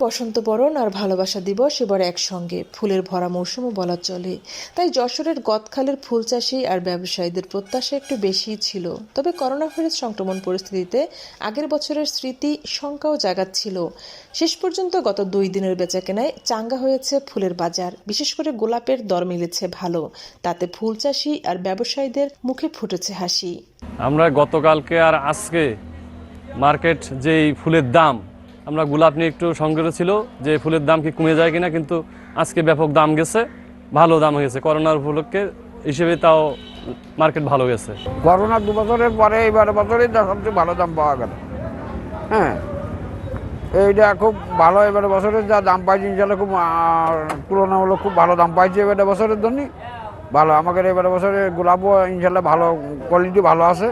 বসন্ত বরণ আর ভালোবাসা দিবস এবার একসঙ্গে। ফুলের ভরা মৌসুমও বলা চলে। তাই যশোরের গদখালের ফুল চাষি আর ব্যবসায়ীদের প্রত্যাশা একটু বেশিই ছিল। তবে করোনা ভাইরাস সংক্রমণ পরিস্থিতিতে আগের বছরের স্মৃতি শঙ্কাও জাগাচ্ছিল। শেষ পর্যন্ত গত দুই দিনের বেচাকেনায় চাঙ্গা হয়েছে ফুলের বাজার। বিশেষ করে গোলাপের দর মিলেছে ভালো। তাতে ফুল চাষি আর ব্যবসায়ীদের মুখে ফুটেছে হাসি। আমরা গতকালকে আর আজকে মার্কেট যেই ফুলের দাম আমরা গোলাপ নিয়ে একটু সংগ্রহ ছিল যে ফুলের দাম কি কমে যায় কিনা, কিন্তু আজকে ব্যাপক দাম গেছে, ভালো দাম হয়েছে। করোনার উপলক্ষে হিসেবে তাও মার্কেট ভালো গেছে। করোনা দু বছরের পরে এবার বছরে যা সবচেয়ে ভালো দাম পাওয়া গেল। হ্যাঁ এইটা খুব ভালো, এবারে বছরের যা দাম পাইছি ইনশাল্লাহ খুব তুলনামূলক খুব ভালো দাম পাইছি এবারে বছরের জন্য ভালো, আমাদের এবারে বছরে গোলাপও ইনশাল্লাহ ভালো কোয়ালিটি ভালো আছে।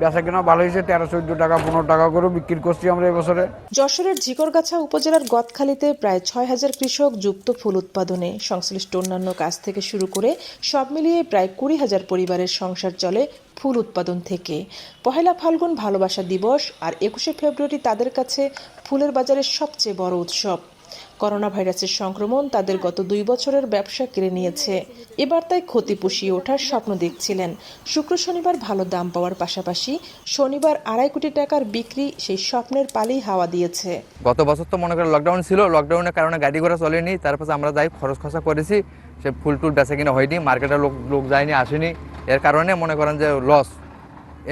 বেচা কিনা ভালো হয়েছে, তেরো, চোদ্দ টাকা, পনেরো টাকা করে বিক্রি করছি আমরা এবছরে যশোরের ঝিকরগাছা উপজেলার গদখালিতে প্রায় ছয় হাজার কৃষক যুক্ত ফুল উৎপাদনে সংশ্লিষ্ট অন্যান্য কাজ থেকে শুরু করে সব মিলিয়ে প্রায় কুড়ি হাজার পরিবারের সংসার চলে ফুল উৎপাদন থেকে। পহেলা ফাল্গুন ভালোবাসা দিবস আর একুশে ফেব্রুয়ারি তাদের কাছে ফুলের বাজারের সবচেয়ে বড় উৎসব। করোনা ভাইরাসের সংক্রমণ তাদের গত দুই বছরের ব্যবসা কেড়ে নিয়েছে। এবার তাই ক্ষতি পুষিয়ে ওঠার স্বপ্ন দেখছিলেন। শুক্র শনিবার ভালো দাম পাওয়ার পাশাপাশি শনিবার আড়াই কোটি টাকার বিক্রি সেই স্বপ্নের পালেই হাওয়া দিয়েছে। গত বছর তো মনে করেন লকডাউন ছিল। লকডাউনের কারণে গাড়ি ঘোড়া চলেনি। তারপর আমরা যাই খরচ খরচা করেছি। সে ফুল টুল বেচা কিনা হয়নি। মার্কেটে লোক লোক যায়নি, আসেনি। এর কারণে মনে করেন যে লস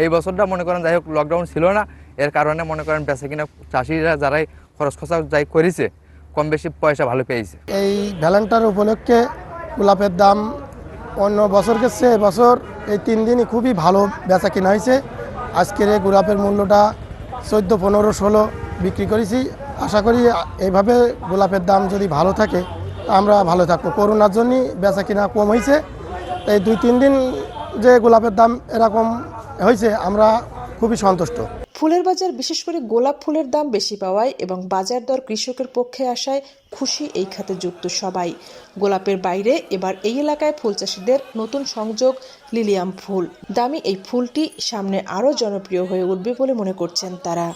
এই বছরটা মনে করেন যাই হোক লকডাউন ছিল না। এর কারণে মনে করেন বেচা কিনা চাষিরা যারাই খরচ খরচা যাই করেছে কম বেশি পয়সা ভালো পেয়েছে। এই ভ্যালেন্টাইন উপলক্ষে গোলাপের দাম অন্য বছরকে চেয়ে এবছর এই তিন দিনই খুবই ভালো বেচা কিনা হয়েছে। আজকের এই গোলাপের মূল্যটা চোদ্দ, পনেরো, ষোলো বিক্রি করেছি। আশা করি এইভাবে গোলাপের দাম যদি ভালো থাকে, আমরা ভালো থাকব। করোনার জন্যই বেচা কিনা কম হয়েছে। এই দুই, তিন দিন যে গোলাপের দাম এরকম হয়েছে, আমরা খুবই সন্তুষ্ট। ফুলের বাজার বিশেষ করে গোলাপ ফুলের দাম বেশি পাওয়ায় এবং বাজার দর কৃষকের পক্ষে আসায় খুশি এই খাতে যুক্ত সবাই। গোলাপের বাইরে এবার এই এলাকায় ফুল চাষিদের নতুন সংযোগ লিলিয়াম ফুল। দামি এই ফুলটি সামনে আরও জনপ্রিয় হয়ে উঠবে বলে মনে করছেন তারা।